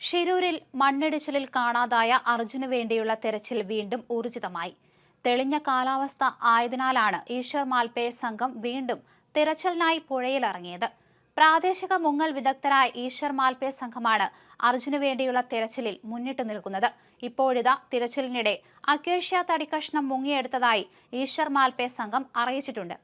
ഷിരൂരിൽ മണ്ണിടിച്ചിലിൽ കാണാതായ അർജുന് വേണ്ടിയുള്ള തെരച്ചിൽ വീണ്ടും ഊർജിതമായി. തെളിഞ്ഞ കാലാവസ്ഥ ആയതിനാലാണ് ഈശ്വർ മാൽപേ സംഘം വീണ്ടും തിരച്ചിലിനായി പുഴയിലിറങ്ങിയത്. പ്രാദേശിക മുങ്ങൽ വിദഗ്ധരായ ഈശ്വർ മാൽപേ സംഘമാണ് അർജുന് വേണ്ടിയുള്ള തിരച്ചിലിൽ മുന്നിട്ട് നിൽക്കുന്നത്. ഇപ്പോഴിതാ തിരച്ചിലിനിടെ അക്കേഷ്യ തടിക്കഷ്ണം മുങ്ങിയെടുത്തതായി ഈശ്വർ മാൽപേ സംഘം അറിയിച്ചിട്ടുണ്ട്.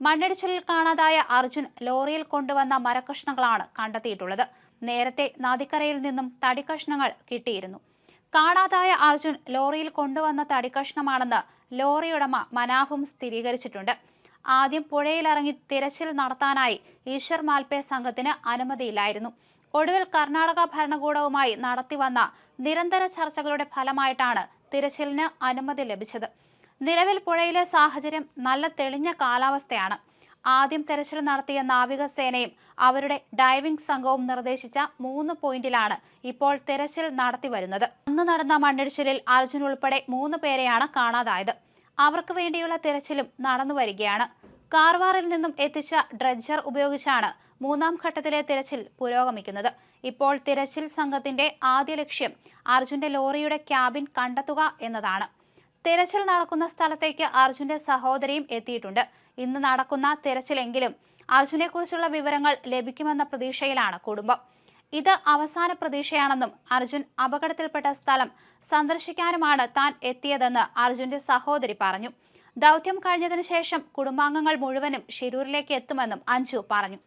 മണ്ണിടിച്ചിലിൽ കാണാതായ അർജുൻ ലോറിയിൽ കൊണ്ടുവന്ന മരക്കഷ്ണങ്ങളാണ് കണ്ടെത്തിയിട്ടുള്ളത്. നേരത്തെ നദിക്കരയിൽ നിന്നും തടിക്കഷ്ണങ്ങൾ കിട്ടിയിരുന്നു. കാണാതായ അർജുൻ ലോറിയിൽ കൊണ്ടുവന്ന തടിക്കഷ്ണമാണെന്ന് ലോറിയുടമ മനാഫും സ്ഥിരീകരിച്ചിട്ടുണ്ട്. ആദ്യം പുഴയിലിറങ്ങി തിരച്ചിൽ നടത്താനായി ഈശ്വർ മാൽപേ സംഘത്തിന് അനുമതിയില്ലായിരുന്നു. ഒടുവിൽ കർണാടക ഭരണകൂടവുമായി നടത്തിവന്ന നിരന്തര ചർച്ചകളുടെ ഫലമായിട്ടാണ് തിരച്ചിലിന് അനുമതി ലഭിച്ചത്. നിലവിൽ പുഴയിലെ സാഹചര്യം നല്ല തെളിഞ്ഞ കാലാവസ്ഥയാണ്. ആദ്യം തെരച്ചിൽ നടത്തിയ നാവികസേനയും അവരുടെ ഡൈവിംഗ് സംഘവും നിർദ്ദേശിച്ച മൂന്ന് പോയിന്റിലാണ് ഇപ്പോൾ തെരച്ചിൽ നടത്തി വരുന്നത്. അന്ന് നടന്ന മണ്ണിടിച്ചിലിൽ അർജുൻ ഉൾപ്പെടെ മൂന്ന് പേരെയാണ് കാണാതായത്. അവർക്ക് വേണ്ടിയുള്ള തിരച്ചിലും നടന്നു വരികയാണ്. കാർവാറിൽ നിന്നും എത്തിച്ച ഡ്രഡ്ജർ ഉപയോഗിച്ചാണ് മൂന്നാം ഘട്ടത്തിലെ തിരച്ചിൽ പുരോഗമിക്കുന്നത്. ഇപ്പോൾ തിരച്ചിൽ സംഘത്തിന്റെ ആദ്യ ലക്ഷ്യം അർജുന്റെ ലോറിയുടെ ക്യാബിൻ കണ്ടെത്തുക എന്നതാണ്. തിരച്ചിൽ നടക്കുന്ന സ്ഥലത്തേക്ക് അർജുന്റെ സഹോദരിയും എത്തിയിട്ടുണ്ട്. ഇന്ന് നടക്കുന്ന തിരച്ചിലെങ്കിലും അർജുനെക്കുറിച്ചുള്ള വിവരങ്ങൾ ലഭിക്കുമെന്ന പ്രതീക്ഷയിലാണ് കുടുംബം. ഇത് അവസാന പ്രതീക്ഷയാണെന്നും അർജുൻ അപകടത്തിൽപ്പെട്ട സ്ഥലം സന്ദർശിക്കാനുമാണ് താൻ എത്തിയതെന്ന് അർജുന്റെ സഹോദരി പറഞ്ഞു. ദൗത്യം കഴിഞ്ഞതിനു ശേഷം കുടുംബാംഗങ്ങൾ മുഴുവനും ഷിരൂരിലേക്ക് എത്തുമെന്നും അഞ്ജു പറഞ്ഞു.